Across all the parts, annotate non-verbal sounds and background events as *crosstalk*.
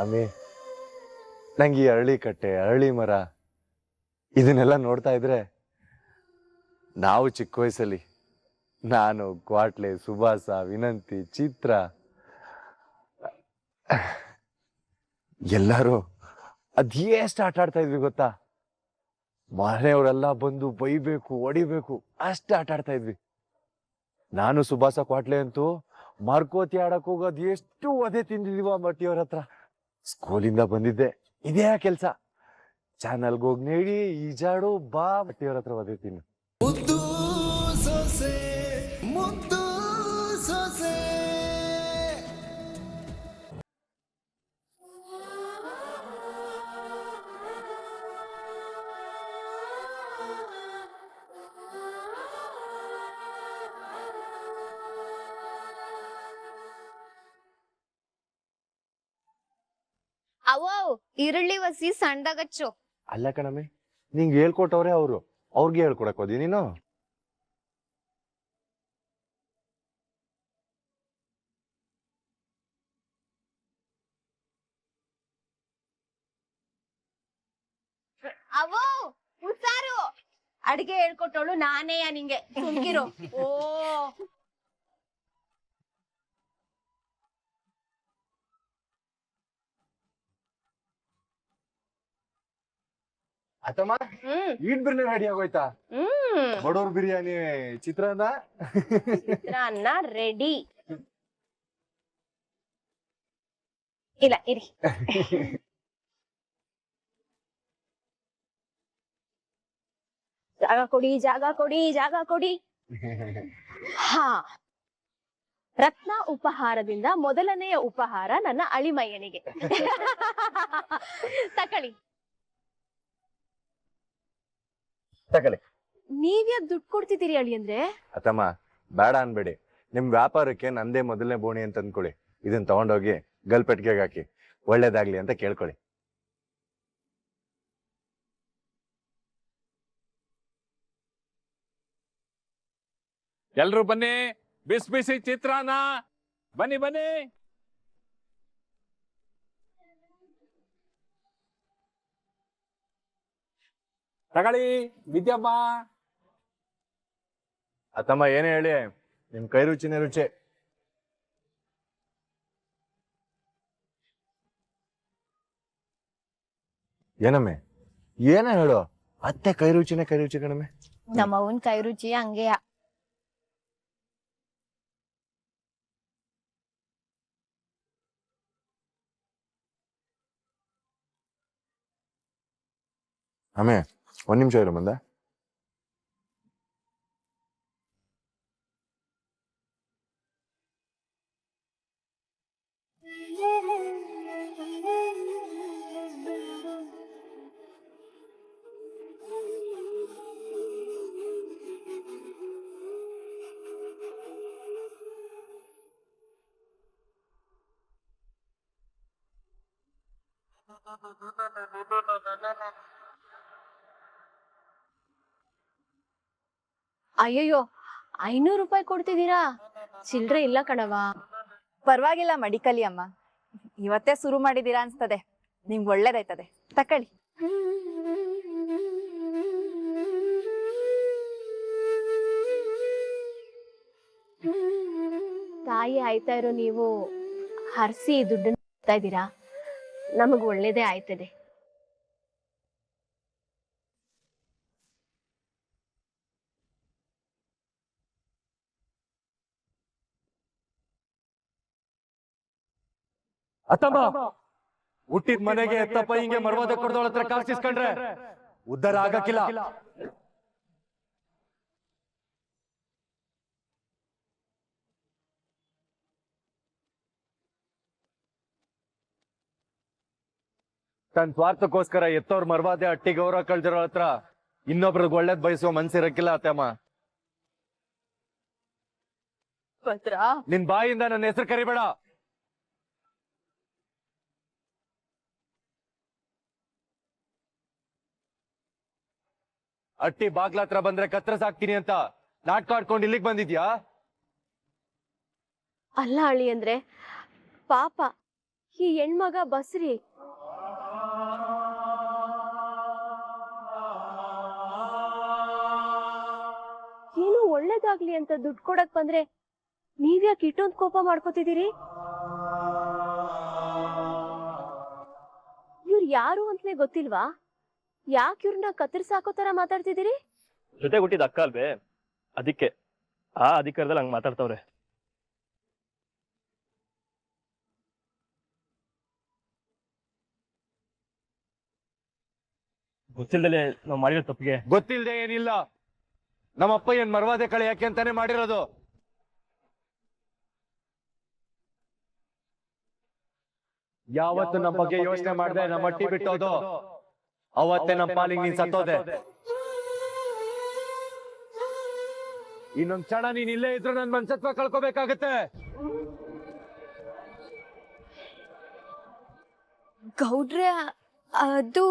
ಅಮ್ಮಿ ನಂಗೆ ಈ ಅರಳಿ ಕಟ್ಟೆ ಅರಳಿ ಮರ, ಇದನ್ನೆಲ್ಲ ನೋಡ್ತಾ ಇದ್ರೆ ನಾವು ಚಿಕ್ಕ ವಯಸ್ಸಲ್ಲಿ ನಾನು ಕ್ವಾಟ್ಲೆ ಸುಭಾಸ, ವಿನಂತಿ, ಚಿತ್ರ, ಎಲ್ಲರೂ ಅದೇಷ್ಟು ಆಟ ಆಡ್ತಾ ಇದ್ವಿ ಗೊತ್ತಾ? ಮನೆಯವರೆಲ್ಲ ಬಂದು ಬೈಬೇಕು, ಹೊಡಿಬೇಕು, ಅಷ್ಟು ಆಟ ಆಡ್ತಾ ಇದ್ವಿ. ನಾನು ಸುಭಾಸ ಕ್ವಾಟ್ಲೆ ಅಂತೂ ಮಾರ್ಕೋತಿ ಆಡಕ್ ಹೋಗೋದು ಎಷ್ಟು ಒದೆ ತಿಂದಿದೀವ ಮಟ್ಟಿಯವ್ರ ಹತ್ರ. ಸ್ಕೂಲಿಂದ ಬಂದಿದ್ದೆ. ಇದೇ ಕೆಲ್ಸ. ಚಾನಲ್ಗೆ ಹೋಗಿ ನೀಡಿ, ಈಜಾಡು ಬಾ ಬಟ್ಟೆಯವ್ರ ಹತ್ರ ಒದೆ ಮುದ್ದು ಸೊಸೆ ಮುದ್ದು ಸೊಸೆ. ಅವೋ ಈರುಳ್ಳಿ ಒಸಿ ಸಣ್ಣದಾಗಚ್ಚು ಅಲ್ಲ ಕಣಮ್ಮಿ ನಿಂಗೆ ಹೇಳ್ಕೊಟ್ಟವ್ರೆ ಅವರು. ಅವ್ರಿಗೆ ಹೇಳ್ಕೊಡಕ್ ಹೋದಿ ನೀನು? ಅವೋ ಹುಷಾರು. ಅಡಿಗೆ ಹೇಳ್ಕೊಟ್ಟವಳು ನಾನೇಯ ನಿಂಗೆ? ಸುಮ್ಕಿರು. *laughs* ಓ. ಆತಮ್ಮ ಈಟ್ ಬಿರ್ಯಾನಿ ರೆಡಿ ಆಗೋಯ್ತಾ? ಬಡವ್ರ ಬಿರಿಯಾನಿ ಚಿತ್ರಾನ್ನ? ಚಿತ್ರಾನ್ನ ರೆಡಿ ಇಲ್ಲ ಇರಿ. ಜಾಗ ಕೊಡಿ ಜಾಗ ಕೊಡಿ ಜಾಗ ಕೊಡಿ. ಹಾ. ರತ್ನ ಉಪಹಾರದಿಂದ ಮೊದಲನೆಯ ಉಪಹಾರ ನನ್ನ ಅಳಿಮಯ್ಯನಿಗೆ. ತಕಳಿ. ತಗೊಳ್ಳಿ. ನೀವ್ಯಾಕ್ ದುಡ್ಡು ಕೊಡ್ತಿದ್ದೀರಿ ಅಳಿ ಅಂದ್ರೆ? ಅತ್ತಮ್ಮ ಬೇಡ ಅನ್ಬೇಡಿ. ನಿಮ್ ವ್ಯಾಪಾರಕ್ಕೆ ನಂದೇ ಮೊದಲನೇ ಬೋಣಿ ಅಂತ ಅಂದ್ಕೊಳ್ಳಿ. ಇದನ್ನ ತಗೊಂಡೋಗಿ ಗಲ್ಪೆಟ್ಗೆ ಹಾಕಿ. ಒಳ್ಳೇದಾಗ್ಲಿ ಅಂತ ಕೇಳ್ಕೊಳ್ಳಿ. ಎಲ್ರು ಬನ್ನಿ ಬಿಸಿ ಬಿಸಿ ಚಿತ್ರಾನ್ನ. ಬನ್ನಿ ಬನ್ನಿ. ತಗೊಳ್ಳಿ ವಿದ್ಯಮ್ಮ. ಅತ್ತಮ್ಮ ಏನೇ ಹೇಳಿ ನಿಮ್ ಕೈ ರುಚಿನೇ ರುಚಿ. ಏನಮ್ಮೆ? ಏನ ಹೇಳು? ಅತ್ತೆ ಕೈ ರುಚಿನೇ ಕೈ ರುಚಿ ಕಣಮ್ಮೆ. ನಮ್ಮ ಅವನ್ ಕೈ ರುಚಿ ಹಂಗೆಯ. ಆಮೆ ಒಂದ್ ನಿಮಿಷ ಇರು ಬಂದ ಅಯ್ಯಯ್ಯೋ ಐನೂರು ರೂಪಾಯಿ ಕೊಡ್ತಿದ್ದೀರಾ? ಚಿಲ್ರೆ ಇಲ್ಲ ಕಣವ ಪರವಾಗಿಲ್ಲ ಮಡಿಕಲಿ ಅಮ್ಮ. ಇವತ್ತೇ ಶುರು ಮಾಡಿದೀರಾ ಅನ್ಸ್ತದೆ. ನಿಮ್ಗೆ ಒಳ್ಳೇದಾಯ್ತದೆ. ತಕೊಳ್ಳಿ ತಾಯಿ ಆಯ್ತಾ ಇರೋ ನೀವು ಹರಿಸಿ ದುಡ್ಡನ್ನ ಕೊಡ್ತಾ ಇದ್ದೀರಾ? ನಮಗ್ ಒಳ್ಳೇದೇ ಆಯ್ತದೆ. ಅತ್ತಮ್ಮ ಹುಟ್ಟಿದ ಮನೆಗೆ ಎತ್ತಪ್ಪ ಹಿಂಗೆ ಮರ್ವಾದ ಕೊಡ್ದೋಳ ಹತ್ರ ಕಾಸಿಸ್ಕೊಂಡ್ರೆ ಉದ್ಧಾರ ಆಗಕ್ಕಿಲ್ಲ. ತನ್ ಸ್ವಾರ್ಥಕ್ಕೋಸ್ಕರ ಎತ್ತವ್ರ ಮರ್ವಾದೆ ಅಟ್ಟಿ ಗೌರವ ಕಳ್ದಿರೋ ಹತ್ರ ಇನ್ನೊಬ್ರಿಗೆ ಒಳ್ಳೇದ್ ಬಯಸುವ ಮನ್ಸಿರಕ್ಕಿಲ್ಲ ಅತ್ತಮ್ಮ ನಿನ್ ಬಾಯಿಂದ ನನ್ನ ಹೆಸರು ಕರಿಬೇಡ. ಅಟ್ಟಿ ಬಾಗ್ಲ ಹತ್ರ ಬಂದ್ರೆ ಕತ್ರ ಸಾಕ್ತೀನಿ ಅಂತ ನಾಟಕ ಆಡ್ಕೊಂಡು ಇಲ್ಲಿಗೆ ಬಂದಿದ್ಯಾ? ಅಲ್ಲ ಅಳಿ ಅಂದ್ರೆ, ಪಾಪ, ಈ ಹೆಣ್ಮಗ ಬಸ್ರಿ. ಏನು ಒಳ್ಳೇದಾಗ್ಲಿ ಅಂತ ದುಡ್ಡು ಕೊಡಕ್ ಬಂದ್ರೆ ನೀವ್ಯಾಕೆ ಇಟ್ಟೊಂದ್ ಕೋಪ ಮಾಡ್ಕೋತಿದ್ದೀರಿ? ಇವ್ರು ಯಾರು ಅಂತಲೇ ಗೊತ್ತಿಲ್ವಾ? ಯಾಕೆ ಇವ್ರನ್ನ ಕತ್ತರಿಸಾಕೋ ತರ ಮಾತಾಡ್ತಿದ್ದೀರಿ? ಜೊತೆ ಹುಟ್ಟಿದ ಅಕ್ಕ ಅಲ್ವೇ? ಅದಕ್ಕೆ. ಆ ಅಧಿಕಾರದಲ್ಲಿ ಹಂಗ್ ಮಾತಾಡ್ತಾವ್ರೆ. ಗೊತ್ತಿಲ್ದಲೆ ನಾವ್ ಮಾಡಿರೋ ತಪ್ಪಿಗೆ. ಗೊತ್ತಿಲ್ದೆ ಏನಿಲ್ಲ. ನಮ್ಮಪ್ಪ ಏನ್ ಮರ್ವಾದೆ ಕಳೆ ಯಾಕೆ ಅಂತಾನೆ ಮಾಡಿರೋದು. ಯಾವತ್ತು ನಮ್ಮ ಬಗ್ಗೆ ಯೋಚನೆ ಮಾಡ್ದೆ ನಮ್ಮ ಅಟ್ಟಿ ಬಿಟ್ಟೋದು. ಅವತ್ತೇ ನಮ್ಮ ಪಾಲಿಗೆ ನೀನ್ ಸತ್ತೋದೆ. ಇನ್ನೊಂದ್ ಕ್ಷಣ ನೀನ್ ಇಲ್ಲೇ ಇದ್ರು ನನ್ ಮನ್ಸತ್ವ ಕಳ್ಕೊಬೇಕಾಗತ್ತೆ. ಗೌಡ್ರೆ ಅದು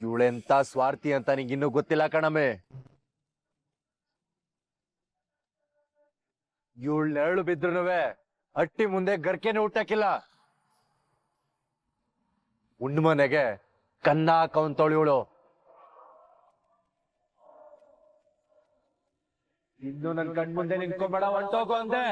ಇವಳೆಂತ ಸ್ವಾರ್ಥಿ ಅಂತ ನಿಂಗೆ ಇನ್ನೂ ಗೊತ್ತಿಲ್ಲ ಕಣಮೆ ಇವಳು ನೆರಳು ಬಿದ್ರುನುವೆ. ಹಟ್ಟಿ ಮುಂದೆ ಗರ್ಕೆನೆ ಹುಟ್ಟಕ್ಕಿಲ್ಲ. ಉಣ್ಮನೆಗೆ ಕನ್ನ ಹಾಕವಂತವಳು ತೊಳಿಯೋಳು ಇನ್ನು ನನ್ ಕಣ್ ಮುಂದೆ ನಿಂತ್ಕೊಬೇಡ ಹೊಂಟೋಗು ಅಂದೆ.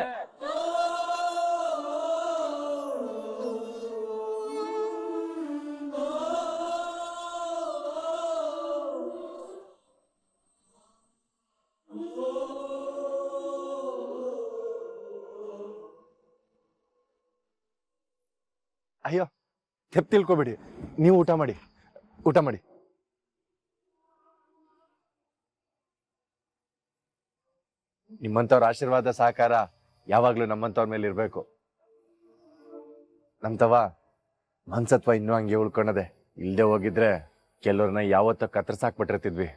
ಅಯ್ಯೋ ತೆಪ್ ತಿಳ್ಕೊಬೇಡಿ. ನೀವು ಊಟ ಮಾಡಿ ಊಟ ಮಾಡಿ. ನಿಮ್ಮಂಥವ್ರ ಆಶೀರ್ವಾದ, ಸಹಕಾರ ಯಾವಾಗ್ಲೂ ನಮ್ಮಂಥವ್ರ ಮೇಲೆ ಇರಬೇಕು. ನಮ್ತವ ಮನ್ಸತ್ವ ಇನ್ನೂ ಹಂಗೆ ಉಳ್ಕೊಂಡದೆ ಇಲ್ಲದೆ ಹೋಗಿದ್ರೆ ಕೆಲವ್ರನ್ನ ಯಾವತ್ತೋ ಕತ್ತರ್ಸಾಕ್ಬಿಟ್ಟಿರ್ತಿದ್ವಿ.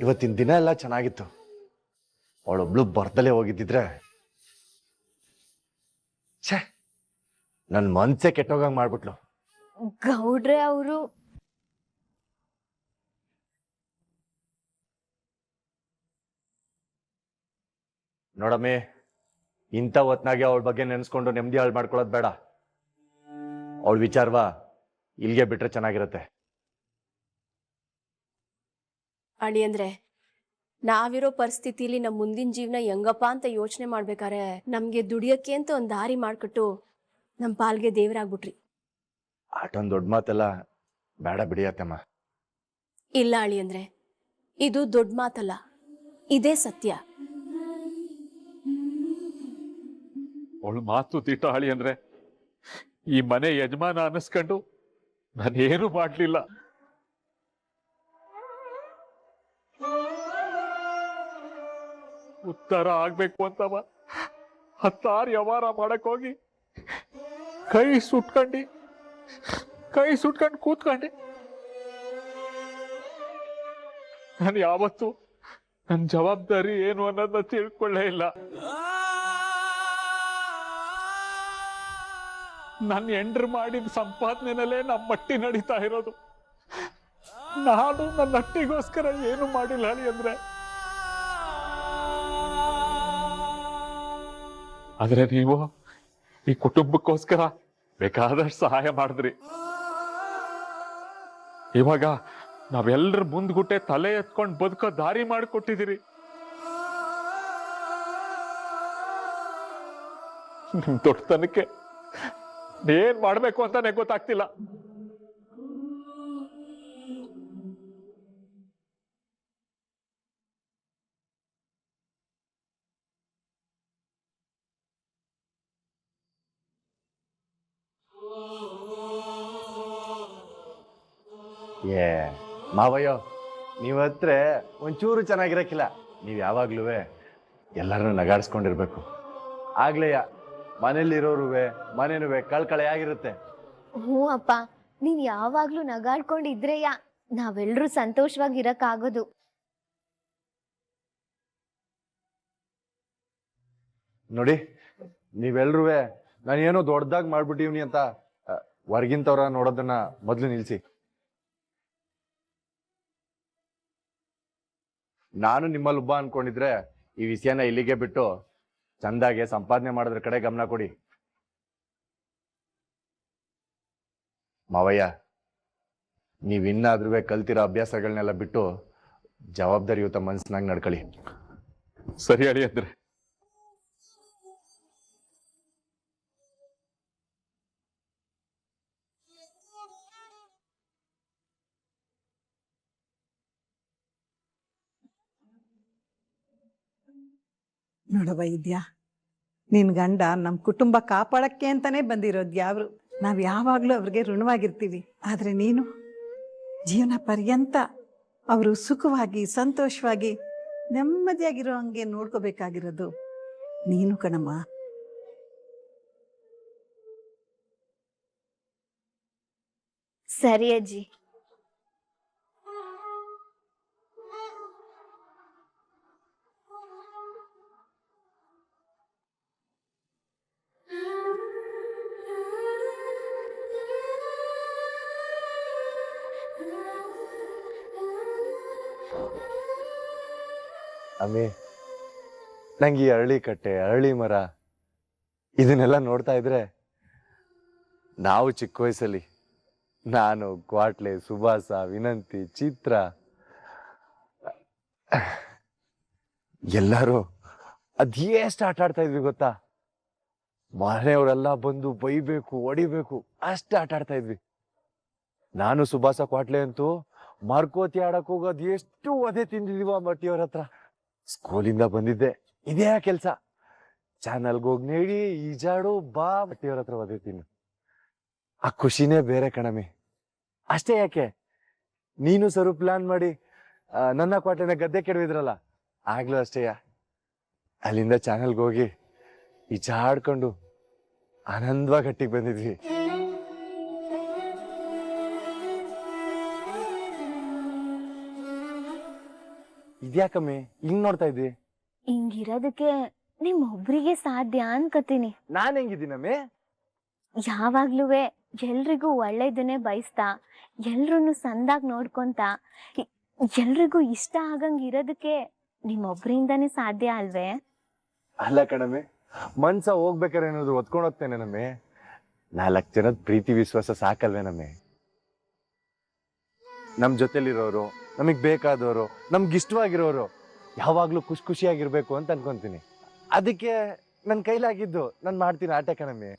ಇವತ್ತಿನ ದಿನ ಎಲ್ಲ ಚೆನ್ನಾಗಿತ್ತು. ಅವಳೊಬ್ಳು ಬರ್ದಲೇ ಹೋಗಿದ್ದಿದ್ರೆ ಛೇ ನನ್ನ ಮನ್ಸೇ ಕೆಟ್ಟೋಗಂಗ್ ಮಾಡ್ಬಿಟ್ಲು. ಗೌಡ್ರೆ ಅವರು. ನೋಡಮ್ಮೆ ಇಂಥ ಹೊತ್ನಾಗೆ ಅವಳ ಬಗ್ಗೆ ನೆನೆಸ್ಕೊಂಡು ನೆಮ್ಮದಿ ಹಾಳು ಮಾಡ್ಕೊಳ್ಳೋದು ಬೇಡ. ಅವಳ ವಿಚಾರವಾ ಇಲ್ಲಿಗೆ ಬಿಟ್ರೆ ಚೆನ್ನಾಗಿರತ್ತೆ. ಅಳಿ ಅಂದ್ರೆ ನಾವಿರೋ ಪರಿಸ್ಥಿತಿಲಿ ನಮ್ಮ ಮುಂದಿನ ಜೀವನ ಹೆಂಗಪ್ಪ ಅಂತ ಯೋಚನೆ ಮಾಡ್ಬೇಕಾರೆ ನಮ್ಗೆ ದುಡಿಯಕ್ಕೆ ಅಂತ ಒಂದ್ ದಾರಿ ಮಾಡ್ಕೊಟ್ಟು ನಮ್ ಪಾಲ್ಗೆ ದೇವ್ರಾಗ್ಬಿಟ್ರಿ. ಆಟೊಂದ್ ದೊಡ್ಡ ಮಾತಲ್ಲ ಬೇಡ ಬಿಡಿಯತ್ತಮ್ಮ ಇಲ್ಲ ಅಳಿ ಅಂದ್ರೆ ಇದು ದೊಡ್ಡ ಮಾತಲ್ಲ ಇದೇ ಸತ್ಯ. ಅವಳು ಮಾತು ತಿಟ್ಟ ಹಾಳಿ ಅಂದ್ರೆ ಈ ಮನೆ ಯಜಮಾನ ಅನ್ನಿಸ್ಕೊಂಡು ನಾನೇನು ಮಾಡ್ಲಿಲ್ಲ. ಉತ್ತರ ಆಗ್ಬೇಕು ಅಂತವ. ಹತ್ತಾರು ವ್ಯವಹಾರ ಮಾಡಕ್ ಹೋಗಿ ಕೈ ಸುಟ್ಕಂಡಿ, ಕೈ ಸುಟ್ಕೊಂಡು ಕೂತ್ಕಂಡಿ. ನಾನು ಯಾವತ್ತು ನನ್ನ ಜವಾಬ್ದಾರಿ ಏನು ಅನ್ನೋದನ್ನ ತಿಳ್ಕೊಳ್ಳೇ ಇಲ್ಲ. ನನ್ನ ಎಂಡ್ರು ಮಾಡಿದ ಸಂಪಾದನೆನಲ್ಲೇ ನಮ್ಮ ಮಟ್ಟಿ ನಡೀತಾ ಇರೋದು. ನಾನು ನನ್ನ ಹಟ್ಟಿಗೋಸ್ಕರ ಏನು ಮಾಡಿಲ್ಲ ಅಂದ್ರೆ ಆದ್ರೆ ನೀವು ಈ ಕುಟುಂಬಕ್ಕೋಸ್ಕರ ಬೇಕಾದಷ್ಟು ಸಹಾಯ ಮಾಡಿದ್ರಿ. ಇವಾಗ ನಾವೆಲ್ಲರ ಮುಂದ್ಗುಟ್ಟೆ ತಲೆ ಎತ್ಕೊಂಡು ಬದುಕೋ ದಾರಿ ಮಾಡಿಕೊಟ್ಟಿದ್ದೀರಿ. ನಿಮ್ ದೊಡ್ಡತನಕ್ಕೆ ಏನ್ ಮಾಡ್ಬೇಕು ಅಂತಾನೆ ಗೊತ್ತಾಗ್ತಿಲ್ಲ. ಏ ಮಾವಯ್ಯೋ ನೀವು ಹತ್ರ ಒಂಚೂರು ಚೆನ್ನಾಗಿರಕ್ಕಿಲ್ಲ. ನೀವು ಯಾವಾಗ್ಲೂ ಎಲ್ಲರನ್ನೂ ನಗಾಡ್ಸ್ಕೊಂಡಿರ್ಬೇಕು. ಆಗ್ಲೇಯ ಮನೇಲಿರೋರು ಮನೇನು ಕಳ್ಕಳೆ ಆಗಿರುತ್ತೆ. ಹ್ಞೂ ಅಪ್ಪ ನೀನ್ ಯಾವಾಗ್ಲೂ ನಗಾಡ್ಕೊಂಡಿದ್ರೆಯ ನಾವೆಲ್ಲರೂ ಸಂತೋಷವಾಗಿರಕ್ಕಾಗೋದು. ನೋಡಿ ನೀವೆಲ್ರೂ ನಾನೇನೋ ದೊಡ್ಡದಾಗಿ ಮಾಡ್ಬಿಟ್ಟಿವ್ನಿ ಅಂತ ಹೊರ್ಗಿಂತವ್ರ ನೋಡೋದನ್ನ ಮೊದಲು ನಿಲ್ಸಿ. ನಾನು ನಿಮ್ಮಲ್ಲಿ ಒಬ್ಬ ಅನ್ಕೊಂಡಿದ್ರೆ ಈ ವಿಷಯನ ಇಲ್ಲಿಗೆ ಬಿಟ್ಟು ಚಂದಾಗೆ ಸಂಪಾದನೆ ಮಾಡೋದ್ರ ಕಡೆ ಗಮನ ಕೊಡಿ. ಮಾವಯ್ಯ ನೀವಿನ್ನಾದ್ರೂ ಕಲ್ತಿರೋ ಅಭ್ಯಾಸಗಳನ್ನೆಲ್ಲ ಬಿಟ್ಟು ಜವಾಬ್ದಾರಿಯುತ ಮನಸ್ಸಿನಾಗ ನಡ್ಕೊಳ್ಳಿ ಸರಿ ಅಳಿ ಅಂದ್ರೆ. ನೋಡ ವೈದ್ಯ, ನಿನ್ ಗಂಡ ನಮ್ಮ ಕುಟುಂಬ ಕಾಪಾಡಕ್ಕೆ ಅಂತಾನೆ ಬಂದಿರೋದು ಯಾವ್ರು? ನಾವ್ ಯಾವಾಗ್ಲೂ ಅವ್ರಿಗೆ ಋಣವಾಗಿರ್ತೀವಿ. ಆದ್ರೆ ನೀನು ಜೀವನ ಪರ್ಯಂತ ಅವರು ಸುಖವಾಗಿ, ಸಂತೋಷವಾಗಿ, ನೆಮ್ಮದಿಯಾಗಿರೋ ಹಂಗೆ ನೋಡ್ಕೋಬೇಕಾಗಿರೋದು ನೀನು ಕಣಮ್ಮ. ಸರಿ ಅಜ್ಜಿ. ಅಮ್ಮಿ ನಂಗೆ ಈ ಅರಳಿ ಕಟ್ಟೆ, ಅರಳಿ ಮರ, ಇದನ್ನೆಲ್ಲ ನೋಡ್ತಾ ಇದ್ರೆ ನಾವು ಚಿಕ್ಕ ವಯಸ್ಸಲ್ಲಿ ನಾನು ಕ್ವಾಟ್ಲೆ ಸುಭಾಸ, ವಿನಂತಿ, ಚಿತ್ರ, ಎಲ್ಲರೂ ಅದೆಷ್ಟು ಆಟ ಆಡ್ತಾ ಇದ್ವಿ ಗೊತ್ತಾ? ಮನೆಯವರೆಲ್ಲ ಬಂದು ಬೈಬೇಕು, ಹೊಡಿಬೇಕು, ಅಷ್ಟು ಆಟ ಆಡ್ತಾ ಇದ್ವಿ. ನಾನು ಸುಭಾಸ ಕ್ವಾಟ್ಲೆ ಅಂತೂ ಮಾರ್ಕೋತಿ ಆಡಕ್ ಹೋಗೋದು ಎಷ್ಟು ಒದೆ ತಿಂದಿದೀವ ಮಟ್ಟಿಯವ್ರ ಹತ್ರ. ಸ್ಕೂಲಿಂದ ಬಂದಿದ್ದೆ. ಇದೇ ಕೆಲಸ. ಚಾನಲ್ಗೆ ಹೋಗಿ ನೀಡಿ, ಈಜಾಡು, ಬಾ ಮಟ್ಟಿಯವ್ರ ಹತ್ರ ಒದೆ ತಿನ್ನು ಆ ಖುಷಿನೇ ಬೇರೆ ಕಣಮಿ. ಅಷ್ಟೇ ಯಾಕೆ? ನೀನು ಸರು ಪ್ಲಾನ್ ಮಾಡಿ ನನ್ನ ಕ್ವಾಟೆನ ಗದ್ದೆ ಕೆಡವಿದ್ರಲ್ಲ ಆಗ್ಲೂ ಅಷ್ಟೇಯ ಅಲ್ಲಿಂದ ಚಾನಲ್ಗೆ ಹೋಗಿ, ಈಜಾಡ್ಕೊಂಡು ಆನಂದವಾಗಿ ಹಟ್ಟಿಗೆ ಬಂದಿದ್ವಿ. ಇದ್ಯಾಕಮ್ಮಿ ಹಿಂಗ್ ನೋಡ್ತಾ ಇದ್ದಿ? ಹಿಂಗಿರೋದಕ್ಕೆ ನಿಮ್ ಒಬ್ರಿಗೆ ಸಾಧ್ಯ ಅನ್ಕತೀನಿ ನಾನ್ ಹೆಂಗಿದ್ದೀನಮ್ಮಿ ಯಾವಾಗ್ಲೂ ಎಲ್ರಿಗೂ ಒಳ್ಳೇದನ್ನೇ ಬಯಸ್ತಾ ಎಲ್ರು ಸಂದಾಗ್ ನೋಡ್ಕೊಂತ ಎಲ್ರಿಗೂ ಇಷ್ಟ ಆಗಂಗ್ ಇರೋದಕ್ಕೆ ನಿಮ್ಮೊಬ್ರಿಂದಾನೇ ಸಾಧ್ಯ ಅಲ್ವೇ? ಅಲ್ಲ ಕಣಮ್ಮಿ ಮನ್ಸ ಹೋಗ್ಬೇಕಾರೆ ಏನಾದ್ರು ಒತ್ಕೊಂಡು ಹೋಗ್ತೇನೆ ನಮ್ಮಿ. ನಾಲ್ಕು ಜನದ ಪ್ರೀತಿ ವಿಶ್ವಾಸ ಸಾಕಲ್ವೇ ನಮ್ಮಿ ನಮ್ ಜೊತೆಲಿರೋರು ನಮಗ್ ಬೇಕಾದವರು, ನಮ್ಗೆ ಇಷ್ಟವಾಗಿರೋರು ಯಾವಾಗ್ಲೂ ಖುಷಿ ಖುಷಿಯಾಗಿರಬೇಕು ಅಂತ ಅನ್ಕೊಂತೀನಿ. ಅದಕ್ಕೆ ನನ್ನ ಕೈಲಾಗಿದ್ದು ನಾನು ಮಾಡ್ತೀನಿ ಆಟ ಕಣಮ್ಮಿ